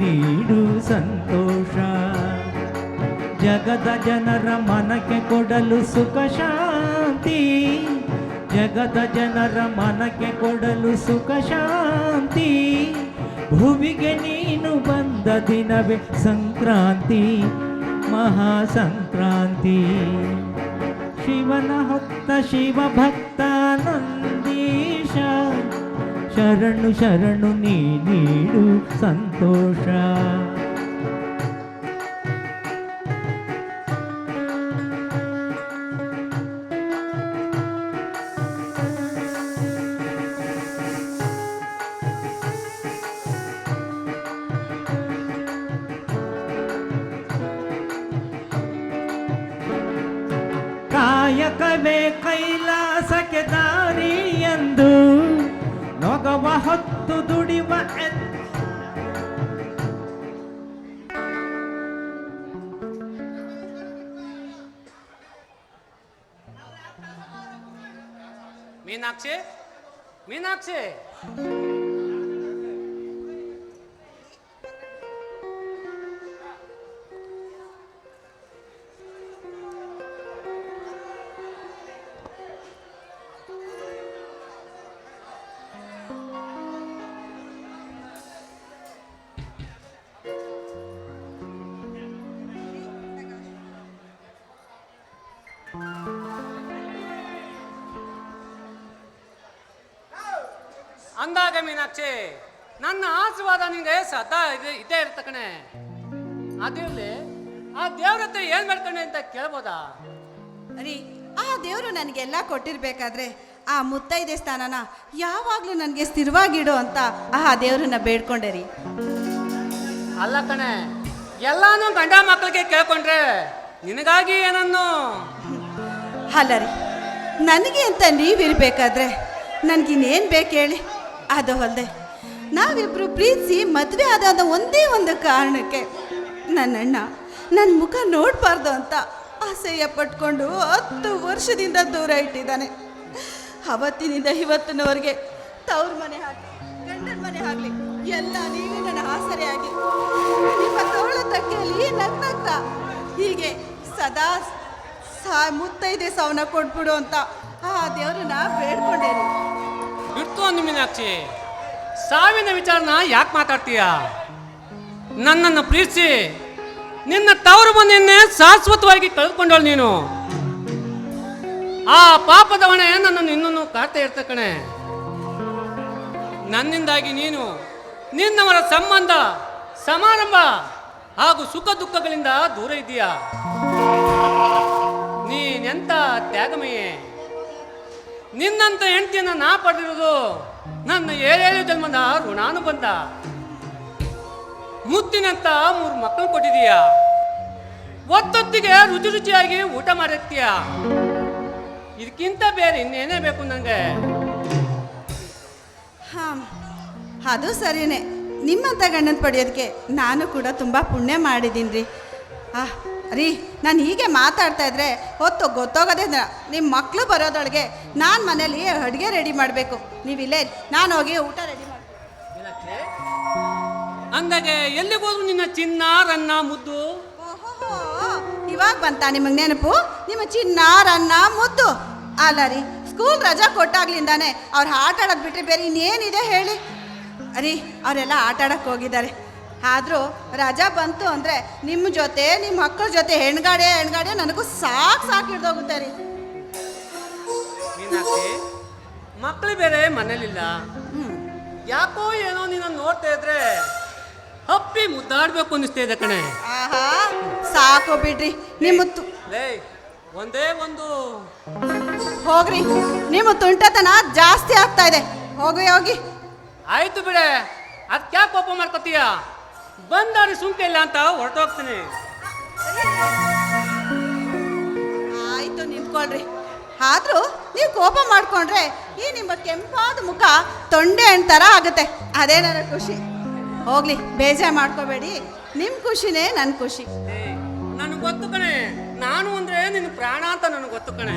ನೀಡು ಸಂತೋಷ. ಜಗದ ಜನರ ಮನಕ್ಕೆ ಕೊಡಲು ಸುಖ, ಶಾಂತಿ. ಜಗದ ಜನರ ಮನಕ್ಕೆ ಕೊಡಲು ಸುಖ, ಶಾಂತಿ. ಭುವಿಗೆ ನೀನು ಬಂದ ದಿನವೇ ಸಂಕ್ರಾಂತಿ ಮಹಾ ಸಂಕ್ರಾಂತಿ ಶಿವನ ಹೊತ್ತ ಶಿವ ಭಕ್ತ ನಂದೀಶ. ಶರಣು ಶರಣು, ನೀ ನೀಡು ಸಂತೋಷ. ಕಾಯಕವೇ ಕೈಲಾಸಕ್ಕೆ ದಾರಿ ಎಂದು ಹೊತ್ತು ದುಡಿವ ಎತ್- ಮೀನಾಕ್ಷಿ ಅಂದಾಗ ಮೀನಾಕ್ಷಿ ನನ್ನ ಆಶೀರ್ವಾದ ನಿಂಗೆ ಸದಾ ಇದೆ ಇದ್ದೇ ಇರ್ತಕಣೆ ಅದೇ ಆ ದೇವ್ರ ಹತ್ರ ಏನ್ ಅಂತ ಕೇಳ್ಬೋದಾ? ರೀ ಆ ದೇವರು ನನಗೆಲ್ಲ ಕೊಟ್ಟಿರ್ಬೇಕಾದ್ರೆ ಆ ಮುತ್ತೈದೆ ಸ್ಥಾನನ ಯಾವಾಗಲೂ ನನಗೆ ಸ್ಥಿರವಾಗಿಡು ಅಂತ ಆ ದೇವ್ರನ್ನ ಬೇಡ್ಕೊಂಡೆ ರೀ ಅಲ್ಲ ಕಣೆ ಎಲ್ಲಾನು ಗಂಡ ಮಕ್ಕಳಿಗೆ ಕೇಳ್ಕೊಂಡ್ರೆ ನಿನಗಾಗಿ ಏನನ್ನು? ಅಲ್ಲ ರೀ ನನಗೆ ಅಂತ ನೀವಿರ್ಬೇಕಾದ್ರೆ ನನಗಿನ್ನೇನು ಬೇಕು ಹೇಳಿ? ಅದು ಅಲ್ಲದೆ ನಾವಿಬ್ಬರು ಪ್ರೀತಿಸಿ ಮದುವೆ ಆದ ಒಂದೇ ಒಂದು ಕಾರಣಕ್ಕೆ ನನ್ನಣ್ಣ ನನ್ನ ಮುಖ ನೋಡಬಾರ್ದು ಅಂತ ಆಸೆಯ ಪಟ್ಕೊಂಡು ಹತ್ತು ವರ್ಷದಿಂದ ದೂರ ಇಟ್ಟಿದ್ದಾನೆ. ಅವತ್ತಿನಿಂದ ಇವತ್ತಿನವರೆಗೆ ತವ್ರ ಮನೆ ಆಗಲಿ ಗಂಡನ ಮನೆ ಆಗಲಿ ಎಲ್ಲ ನೀವೇ ನನ್ನ ಆಸರೆಯಾಗಿ. ನಿಮ್ಮ ತೋಳ ತಕ್ಕೆಯಲ್ಲಿ ನಗ್ನಗ್ತಾ ಹೀಗೆ ಸದಾ ಸಾ ಮುತ್ತೈದೆ ಸಾವನ್ನ ಕೊಟ್ಬಿಡು ಅಂತ ಆ ದೇವ್ರನ್ನ ಬೇಡ್ಕೊಂಡೇನೆ. ಬಿಡ್ತು ಅಂದು ಮೀನಾಕ್ಷಿ. ಸಾವಿನ ವಿಚಾರನ ಯಾಕೆ ಮಾತಾಡ್ತೀಯ? ನನ್ನನ್ನು ಪ್ರೀತಿಸಿ, ನಿನ್ನ ತವರು ಮನೆಯನ್ನೇ ಶಾಶ್ವತವಾಗಿ ಕಳೆದುಕೊಂಡಳು ನೀನು. ಆ ಪಾಪದ ಹೊಣೆ ನನ್ನನ್ನು ಇನ್ನೂ ಕಾಡ್ತಾ ಇರ್ತ ಕಣೆ. ನನ್ನಿಂದಾಗಿ ನೀನು, ನಿನ್ನವರ ಸಂಬಂಧ, ಸಮಾರಂಭ ಹಾಗೂ ಸುಖ ದುಃಖಗಳಿಂದ ದೂರ ಇದೆಯಾ ನೀನೆಂತ ತ್ಯಾಗಮಯೇ? ನಿನ್ನಂತ ಹೆಂಡತಿಯನ್ನ ನಾ ಪಡೆದಿರೋದು ನನ್ನ ಏಳೇಳು ಜನ್ಮದ ಋಣಾನು ಬಂದ ಮುತ್ತಿನಂತ ಮೂರು ಮಕ್ಕಳು ಕೊಟ್ಟಿದೀಯ? ಒತ್ತೊತ್ತಿಗೆ ರುಚಿ ರುಚಿಯಾಗಿ ಊಟ ಮಾಡಿರ್ತೀಯ? ಇದಕ್ಕಿಂತ ಬೇರೆ ಇನ್ನೇನೇ ಬೇಕು ನನಗೆ ಹಾಂ, ಅದು ಸರಿನೇ. ನಿಮ್ಮಂತ ಗಂಡನ ಪಡೆಯೋದಕ್ಕೆ ನಾನು ಕೂಡ ತುಂಬ ಪುಣ್ಯ ಮಾಡಿದ್ದೀನಿ ರೀ ಆ ರೀ ನಾನು ಹೀಗೆ ಮಾತಾಡ್ತಾ ಇದ್ರೆ ಹೊತ್ತು ಗೊತ್ತೋಗೋದೇ ನಿಮ್ಮ ಮಕ್ಕಳು ಬರೋದೊಳಗೆ ನಾನು ಮನೇಲಿ ಅಡುಗೆ ರೆಡಿ ಮಾಡಬೇಕು. ನೀವಿಲ್ಲೇ ನಾನು ಹೋಗಿ ಊಟ ರೆಡಿ ಮಾಡಿ ಅಂದಾಗೆ ಎಲ್ಲಿಗೋದ್ರು ನಿನ್ನ ಚಿನ್ನ ರನ್ನ ಮುದ್ದು? ಇವಾಗ ಬಂತ ನಿಮಗೆ ನೆನಪು? ನಿಮ್ಮ ಚಿನ್ನ ರನ್ನ ಮುದ್ದು. ಅಲ್ಲ ರೀ ಸ್ಕೂಲ್ ರಜಾ ಕೊಟ್ಟಾಗ್ಲಿಂದಾನೆ ಅವ್ರು ಆಟ ಆಡೋದು ಬಿಟ್ಟರೆ ಬೇರೆ ಇನ್ನೇನಿದೆ ಹೇಳಿ? ರೀ ಅವರೆಲ್ಲ ಆಟ ಆಡಕ್ಕೆ ಹೋಗಿದ್ದಾರೆ. ಆದರೂ ರಜಾ ಬಂತು ಅಂದರೆ ನಿಮ್ಮ ಜೊತೆ ನಿಮ್ಮ ಮಕ್ಕಳ ಜೊತೆ ಹೆಣ್ಗಾಡೆ ಹೆಣ್ಗಾಡೆ ನನಗೂ ಸಾಕು ಸಾಕು ಹಿಡ್ದೋಗುತ್ತೆ ರೀ. ಮಕ್ಕಳು ಬೇರೆ ಮನೇಲಿಲ್ಲ. ಯಾಕೋ ಏನೋ ನೀನು ನೋಡ್ತಾ ಇದ್ರೆ ಹಪ್ಪಿ ಮುದ್ದಾಡ್ಬೇಕು ಅನ್ನಿಸ್ತಾ ಇದೆ ಕಣೆ. ಆಹಾ ಸಾಕು ಬಿಡ್ರಿ. ನಿಮ್ಮ ತು ಲೇ ಒಂದೇ ಒಂದು ಹೋಗ್ರಿ. ನಿಮ್ಮ ತುಂಟತನ ಜಾಸ್ತಿ ಆಗ್ತಾ ಇದೆ. ಹೋಗಿ ಹೋಗಿ ಆಯ್ತು ಬಿಡೆ. ಅದಕ್ಯಾಕೆ ಕೋಪ ಮಾಡ್ಕೊತೀಯ? ಬಂದಾಡಿ ಸುಂಕ ಇಲ್ಲ ಅಂತ ಹೊರಟೋಗ್ತೀನಿ. ಆಯ್ತು ನಿಂತ್ಕೊಳ್ರಿ. ಆದ್ರೂ ನೀವು ಕೋಪ ಮಾಡ್ಕೊಂಡ್ರೆ ಈ ನಿಮ್ಮ ಕೆಂಪಾದ ಮುಖ ತೊಂಡೆ ಅಂತರ ಆಗುತ್ತೆ. ಅದೇ ನನ್ನ ಖುಷಿ? ಹೋಗ್ಲಿ ಬೇಜಾರು ಮಾಡ್ಕೋಬೇಡಿ. ನಿಮ್ಮ ಖುಷಿನೇ ನನ್ನ ಖುಷಿ. ನನಗೆ ಗೊತ್ತು ಕಣೆ. ನಾನು ಅಂದ್ರೆ ನಿನ್ನ ಪ್ರಾಣ ಅಂತ ನನಗೆ ಗೊತ್ತು ಕಣೆ.